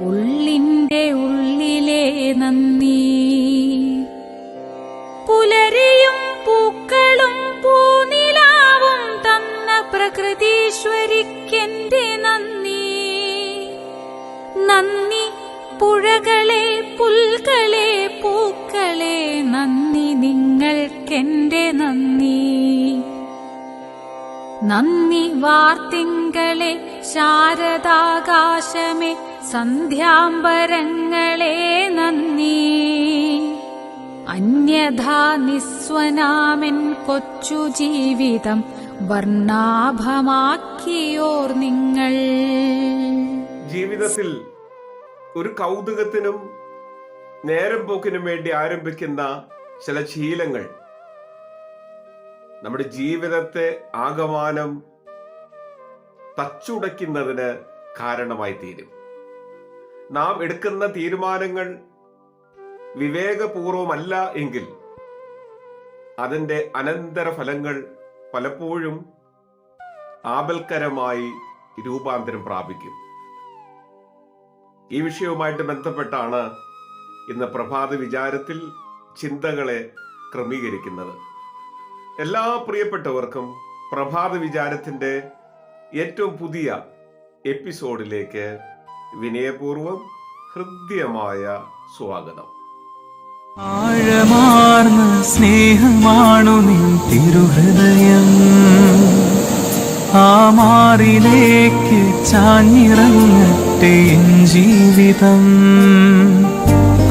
ഉള്ളിന്റെ ഉള്ളിലെ നന്ദി. പുലരിയും പൂക്കളും പൂനിലാവും തന്ന പ്രകൃതീശ്വരിക്കെന്റെ നന്ദി. നന്ദി പുഴകളെ പുൽകളെ പൂക്കളെ നന്ദി നിങ്ങൾക്കെന്റെ നന്ദി. നന്ദി വാർത്തിങ്കളെ ശാരദാകാശമേ സന്ധ്യാംബരങ്ങളെ നന്ദി. അന്യഥാ നിസ്വനാമൻ കൊച്ചു ജീവിതം വർണാഭമാക്കിയോർ നിങ്ങൾ. ജീവിതത്തിൽ ഒരു കൗതുകത്തിനും നേരം പോക്കിനും വേണ്ടി ആരംഭിക്കുന്ന ചില ശീലങ്ങൾ. നമ്മുടെ ജീവിതത്തെ ആകമാനം തച്ചുടയ്ക്കുന്നതിന് കാരണമായി തീരും. നാം എടുക്കുന്ന തീരുമാനങ്ങൾ വിവേകപൂർവമല്ല എങ്കിൽ അതിന്റെ അനന്തരഫലങ്ങൾ പലപ്പോഴും ആപൽക്കരമായി രൂപാന്തരം പ്രാപിക്കും. ഈ വിഷയവുമായിട്ട് ബന്ധപ്പെട്ടാണ് ഇന്ന് പ്രഭാത വിചാരത്തിൽ ചിന്തകളെ ക്രമീകരിക്കുന്നത്. എല്ലാ പ്രിയപ്പെട്ടവർക്കും പ്രഭാത വിചാരത്തിന്റെ ഏറ്റവും പുതിയ എപ്പിസോഡിലേക്ക് വിനയപൂർവം ഹൃദ്യമായ സ്വാഗതം. ആഴമാർന്ന സ്നേഹമാണു നിൻ തിരുഹൃദയം. ആ മാറിലേക്ക് ചാഞ്ഞിറങ്ങട്ടെ ജീവിതം.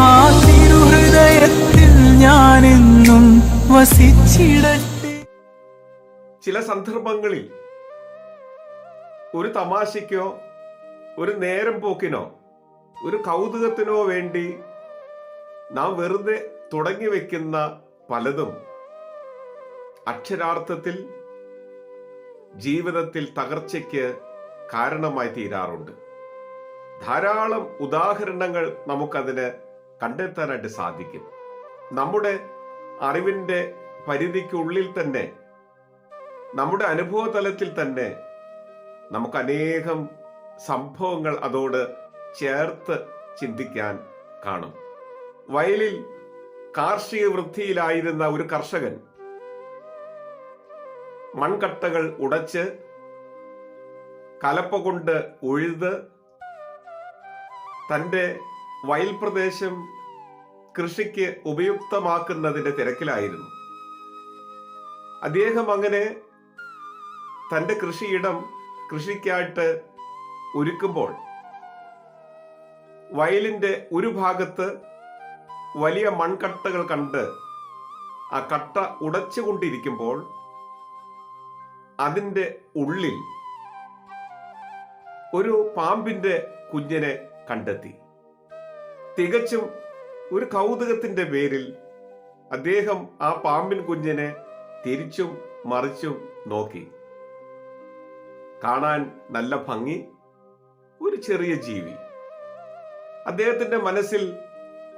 ആ തിരുഹൃദയത്തിൽ ഞാനെന്നും വസിച്ചിടട്ടെ. ചില സന്ദർഭങ്ങളിൽ ഒരു തമാശയ്ക്കോ ഒരു നേരം പോക്കിനോ ഒരു കൗതുകത്തിനോ വേണ്ടി നാം വെറുതെ തുടങ്ങി വെക്കുന്ന പലതും അക്ഷരാർത്ഥത്തിൽ ജീവിതത്തിൽ തകർച്ചയ്ക്ക് കാരണമായി തീരാറുണ്ട്. ധാരാളം ഉദാഹരണങ്ങൾ നമുക്കതിന് കണ്ടെത്താനായിട്ട് സാധിക്കും. നമ്മുടെ അറിവിന്റെ പരിധിക്കുള്ളിൽ തന്നെ നമ്മുടെ അനുഭവതലത്തിൽ തന്നെ നമുക്ക് അനേകം സംഭവങ്ങൾ അതോട് ചേർത്ത് ചിന്തിക്കാൻ കാണും. വയലിൽ കാർഷിക വൃത്തിയിലായിരുന്ന ഒരു കർഷകൻ മൺകട്ടകൾ ഉടച്ച് കലപ്പ കൊണ്ട് ഉഴുത് തന്റെ വയൽ പ്രദേശം കൃഷിക്ക് ഉപയുക്തമാക്കുന്നതിന്റെ തിരക്കിലായിരുന്നു. അദ്ദേഹം അങ്ങനെ തന്റെ കൃഷിയിടം കൃഷിക്കായിട്ട് ഒരുക്കുമ്പോൾ വയലിന്റെ ഒരു ഭാഗത്ത് വലിയ മൺകട്ടകൾ കണ്ട് ആ കട്ട ഉടച്ചുകൊണ്ടിരിക്കുമ്പോൾ അതിന്റെ ഉള്ളിൽ ഒരു പാമ്പിന്റെ കുഞ്ഞിനെ കണ്ടെത്തി. തികച്ചും ഒരു കൗതുകത്തിന്റെ പേരിൽ അദ്ദേഹം ആ പാമ്പിൻ കുഞ്ഞിനെ തിരിച്ചും മറിച്ചും നോക്കി. കാണാൻ നല്ല ഭംഗി. ഒരു ചെറിയ ജീവി. അദ്ദേഹത്തിന്റെ മനസ്സിൽ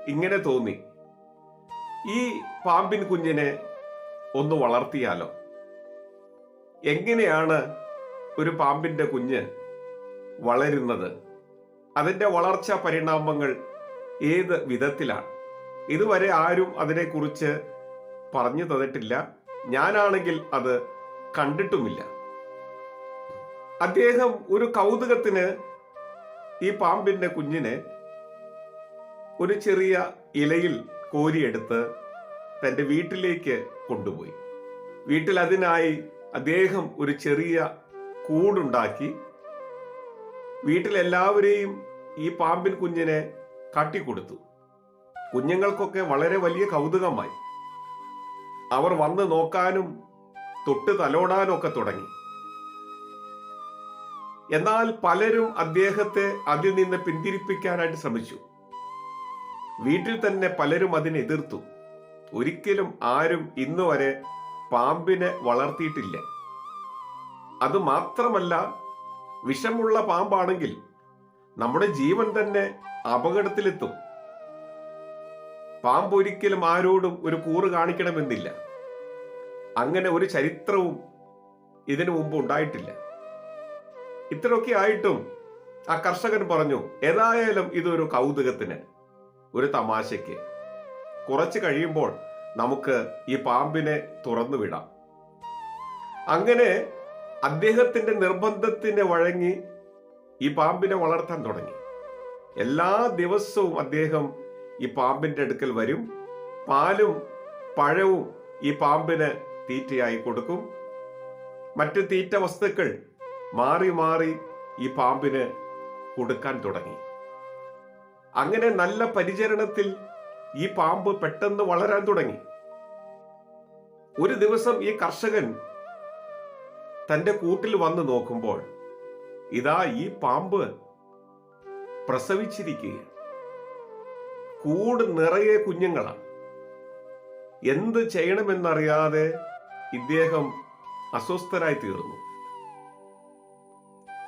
ഇങ്ങനെ തോന്നി. ഈ പാമ്പിൻ കുഞ്ഞിനെ ഒന്ന് വളർത്തിയാലോ? എങ്ങനെയാണ് ഒരു പാമ്പിന്റെ കുഞ്ഞ് വളരുന്നത്? അതിന്റെ വളർച്ചാ പരിണാമങ്ങൾ ഏത് വിധത്തിലാണ്? ഇതുവരെ ആരും അതിനെക്കുറിച്ച് പറഞ്ഞു തന്നിട്ടില്ല. ഞാനാണെങ്കിൽ അത് കണ്ടിട്ടുമില്ല. അദ്ദേഹം ഒരു കൗതുകത്തിന് ഈ പാമ്പിന്റെ കുഞ്ഞിനെ ഒരു ചെറിയ ഇലയിൽ കോരിയെടുത്ത് തന്റെ വീട്ടിലേക്ക് കൊണ്ടുപോയി. വീട്ടിൽ അതിനായി അദ്ദേഹം ഒരു ചെറിയ കൂടുണ്ടാക്കി. വീട്ടിലെല്ലാവരെയും ഈ പാമ്പിൻ കുഞ്ഞിനെ കാട്ടിക്കൊടുത്തു. കുഞ്ഞുങ്ങൾക്കൊക്കെ വളരെ വലിയ കൗതുകമായി. അവർ വന്ന് നോക്കാനും തൊട്ട് തലോടാനും ഒക്കെ തുടങ്ങി. എന്നാൽ പലരും അദ്ദേഹത്തെ അതിൽ നിന്ന് പിന്തിരിപ്പിക്കാനായിട്ട് ശ്രമിച്ചു. വീട്ടിൽ തന്നെ പലരും അതിനെ എതിർത്തു. ഒരിക്കലും ആരും ഇന്നു വരെ പാമ്പിനെ വളർത്തിയിട്ടില്ല. അത് മാത്രമല്ല വിഷമുള്ള പാമ്പാണെങ്കിൽ നമ്മുടെ ജീവൻ തന്നെ അപകടത്തിലെത്തും. പാമ്പ് ഒരിക്കലും ആരോടും ഒരു കൂറ് കാണിക്കണമെന്നില്ല. അങ്ങനെ ഒരു ചരിത്രവും ഇതിനു മുമ്പ് ഉണ്ടായിട്ടില്ല. ഇത്രയൊക്കെ ആയിട്ടും ആ കർഷകൻ പറഞ്ഞു ഏതായാലും ഇതൊരു കൗതുകത്തിന് ഒരു തമാശയ്ക്ക്. കുറച്ച് കഴിയുമ്പോൾ നമുക്ക് ഈ പാമ്പിനെ തുറന്നു വിടാം. അങ്ങനെ അദ്ദേഹത്തിന്റെ നിർബന്ധത്തിന് വഴങ്ങി ഈ പാമ്പിനെ വളർത്താൻ തുടങ്ങി. എല്ലാ ദിവസവും അദ്ദേഹം ഈ പാമ്പിന്റെ അടുക്കൽ വരും. പാലും പഴവും ഈ പാമ്പിന് തീറ്റയായി കൊടുക്കും. മറ്റ് തീറ്റ വസ്തുക്കൾ മാറി മാറി ഈ പാമ്പിന് കൊടുക്കാൻ തുടങ്ങി. അങ്ങനെ നല്ല പരിചരണത്തിൽ ഈ പാമ്പ് പെട്ടെന്ന് വളരാൻ തുടങ്ങി. ഒരു ദിവസം ഈ കർഷകൻ തന്റെ കൂട്ടിൽ വന്ന് നോക്കുമ്പോൾ ഇതാ ഈ പാമ്പ് പ്രസവിച്ചിരിക്കുകയാണ്. കൂട് നിറയെ കുഞ്ഞുങ്ങളാണ്. എന്ത് ചെയ്യണമെന്നറിയാതെ ഇദ്ദേഹം അസ്വസ്ഥരായി തീർന്നു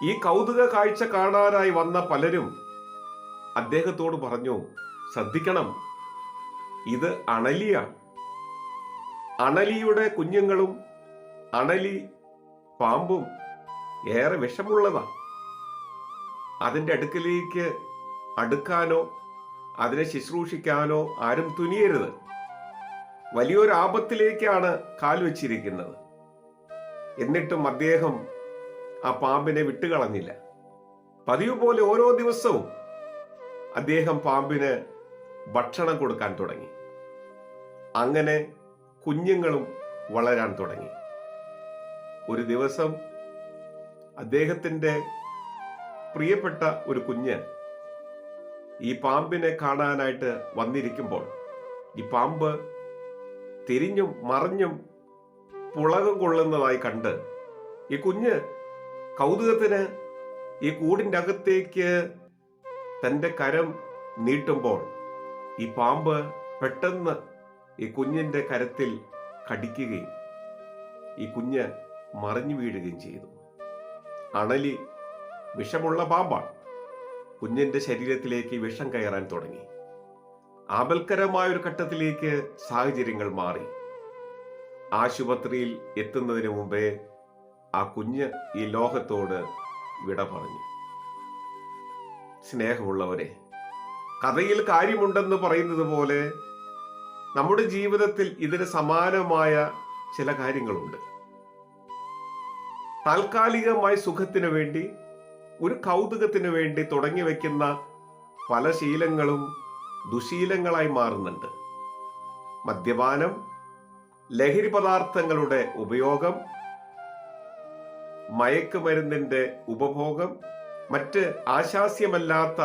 ഈ കൗതുക കാഴ്ച കാണാനായി വന്ന പലരും അദ്ദേഹത്തോട് പറഞ്ഞു ശ്രദ്ധിക്കണം ഇത് അണലിയാണ് അണലിയുടെ കുഞ്ഞുങ്ങളും അണലി പാമ്പും ഏറെ വിഷമുള്ളതാണ് അതിന്റെ അടുക്കലേക്ക് അടുക്കാനോ അതിനെ ശുശ്രൂഷിക്കാനോ ആരും തുനിയരുത്. വലിയൊരു ആപത്തിലേക്കാണ് കാൽ വെച്ചിരിക്കുന്നത്. എന്നിട്ടും അദ്ദേഹം ആ പാമ്പിനെ വിട്ടുകളഞ്ഞില്ല. പതിവ് പോലെ ഓരോ ദിവസവും അദ്ദേഹം പാമ്പിന് ഭക്ഷണം കൊടുക്കാൻ തുടങ്ങി. അങ്ങനെ കുഞ്ഞുങ്ങളും വളരാൻ തുടങ്ങി. ഒരു ദിവസം അദ്ദേഹത്തിന്റെ പ്രിയപ്പെട്ട ഒരു കുഞ്ഞ് ഈ പാമ്പിനെ കാണാനായിട്ട് വന്നിരിക്കുമ്പോൾ ഈ പാമ്പ് തിരിഞ്ഞും മറിഞ്ഞും പുളകം കൊള്ളുന്നതായി കണ്ട് ഈ കുഞ്ഞ് കൗതുകത്തിന് ഈ കൂടിന്റെ അകത്തേക്ക് തന്റെ കരം നീട്ടുമ്പോൾ ഈ പാമ്പ് പെട്ടെന്ന് ഈ കുഞ്ഞിന്റെ കരത്തിൽ കടിക്കുകയും ഈ കുഞ്ഞ് മറിഞ്ഞു വീഴുകയും ചെയ്തു. അണലി വിഷമുള്ള പാമ്പാണ്. കുഞ്ഞിന്റെ ശരീരത്തിലേക്ക് വിഷം കയറാൻ തുടങ്ങി. ആപൽക്കരമായ ഒരു ഘട്ടത്തിലേക്ക് സാഹചര്യങ്ങൾ മാറി. ആശുപത്രിയിൽ എത്തുന്നതിന് മുമ്പേ ആ കുഞ്ഞ് ഈ ലോകത്തോട് വിട പറഞ്ഞു. സ്നേഹമുള്ളവരെ കഥയിൽ കാര്യമുണ്ടെന്ന് പറയുന്നത് പോലെ നമ്മുടെ ജീവിതത്തിൽ ഇതിന് സമാനമായ ചില കാര്യങ്ങളുണ്ട്. താൽക്കാലികമായ സുഖത്തിനു വേണ്ടി ഒരു കൗതുകത്തിനു വേണ്ടി തുടങ്ങി വയ്ക്കുന്ന പല ശീലങ്ങളും ദുശീലങ്ങളായി മാറുന്നുണ്ട്. മദ്യപാനം ലഹരി പദാർത്ഥങ്ങളുടെ ഉപയോഗം മയക്കുമരുന്നിന്റെ ഉപഭോഗം മറ്റ് ആശാസ്യമല്ലാത്ത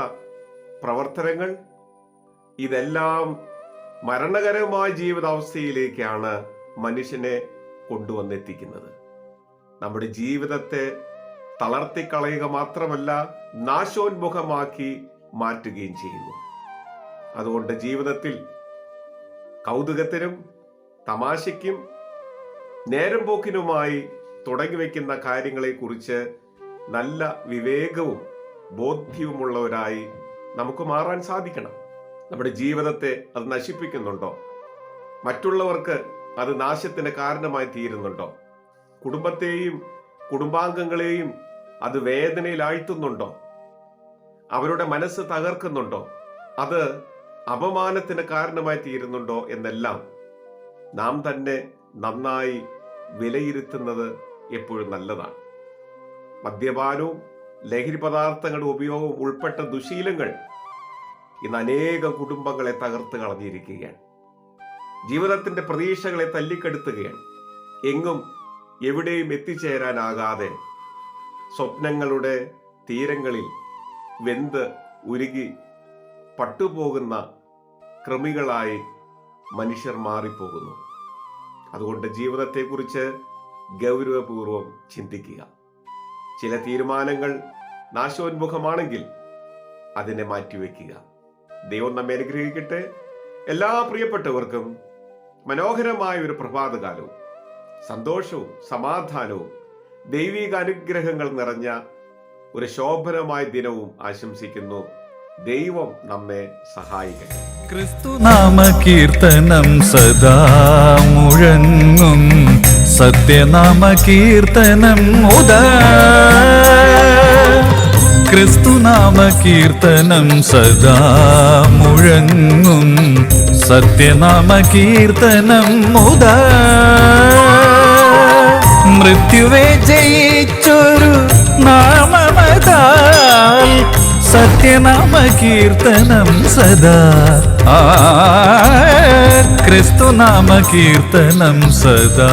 പ്രവർത്തനങ്ങൾ ഇതെല്ലാം മരണകരമായ ജീവിതാവസ്ഥയിലേക്കാണ് മനുഷ്യനെ കൊണ്ടുവന്നെത്തിക്കുന്നത്. നമ്മുടെ ജീവിതത്തെ തളർത്തിക്കളയുക മാത്രമല്ല നാശോന്മുഖമാക്കി മാറ്റുകയും ചെയ്യുന്നു. അതുകൊണ്ട് ജീവിതത്തിൽ കൗതുകത്തിനും തമാശയ്ക്കും നേരം പോക്കിനുമായി തുടങ്ങി വയ്ക്കുന്ന കാര്യങ്ങളെക്കുറിച്ച് നല്ല വിവേകവും ബോധ്യവുമുള്ളവരായി നമുക്ക് മാറാൻ സാധിക്കണം. നമ്മുടെ ജീവിതത്തെ അത് നശിപ്പിക്കുന്നുണ്ടോ? മറ്റുള്ളവർക്ക് അത് നാശത്തിന് കാരണമായി തീരുന്നുണ്ടോ? കുടുംബത്തെയും കുടുംബാംഗങ്ങളെയും അത് വേദനയിലാഴ്ത്തുന്നുണ്ടോ? അവരുടെ മനസ്സ് തകർക്കുന്നുണ്ടോ? അത് അപമാനത്തിന് കാരണമായി തീരുന്നുണ്ടോ എന്നെല്ലാം നാം തന്നെ നന്നായി വിലയിരുത്തുന്നത് എപ്പോഴും നല്ലതാണ്. മദ്യപാനവും ലഹരി പദാർത്ഥങ്ങളുടെ ഉപയോഗവും ഉൾപ്പെട്ട ദുശീലങ്ങൾ ഇന്ന് അനേകം കുടുംബങ്ങളെ തകർത്ത് കളഞ്ഞിരിക്കുകയാണ്. ജീവിതത്തിന്റെ പ്രതീക്ഷകളെ തല്ലിക്കെടുത്തുകയാണ്. എങ്ങും എവിടെയും എത്തിച്ചേരാനാകാതെ സ്വപ്നങ്ങളുടെ തീരങ്ങളിൽ വെന്ത് ഉരുകി പട്ടുപോകുന്ന കൃമികളായി മനുഷ്യർ മാറിപ്പോകുന്നു. അതുകൊണ്ട് ജീവിതത്തെക്കുറിച്ച് ഗൗരവപൂർവം ചിന്തിക്കുക. ചില തീരുമാനങ്ങൾ നാശോന്മുഖമാണെങ്കിൽ അതിനെ മാറ്റിവെക്കുക. ദൈവം നമ്മെ അനുഗ്രഹിക്കട്ടെ. എല്ലാ പ്രിയപ്പെട്ടവർക്കും മനോഹരമായ ഒരു പ്രഭാതകാലവും സന്തോഷവും സമാധാനവും ദൈവിക അനുഗ്രഹങ്ങൾ നിറഞ്ഞ ഒരു ശോഭനമായ ദിനവും ആശംസിക്കുന്നു. ദൈവം നമ്മെ സഹായിക്കട്ടെ. ക്രിസ്തു നാമ കീർത്തനം സദാ മുഴങ്ങും. സത്യനാമ കീർത്തനം ഉദ. ക്രിസ്തുനാമ കീർത്തനം സദാ മുഴങ്ങും സത്യനാമ കീർത്തനം മുത മൃത്യുവെ ജയിച്ചൊരു സത്യനാമ കീർത്തനം സദാ. ക്രിസ്തുനാമ കീർത്തനം സദാ.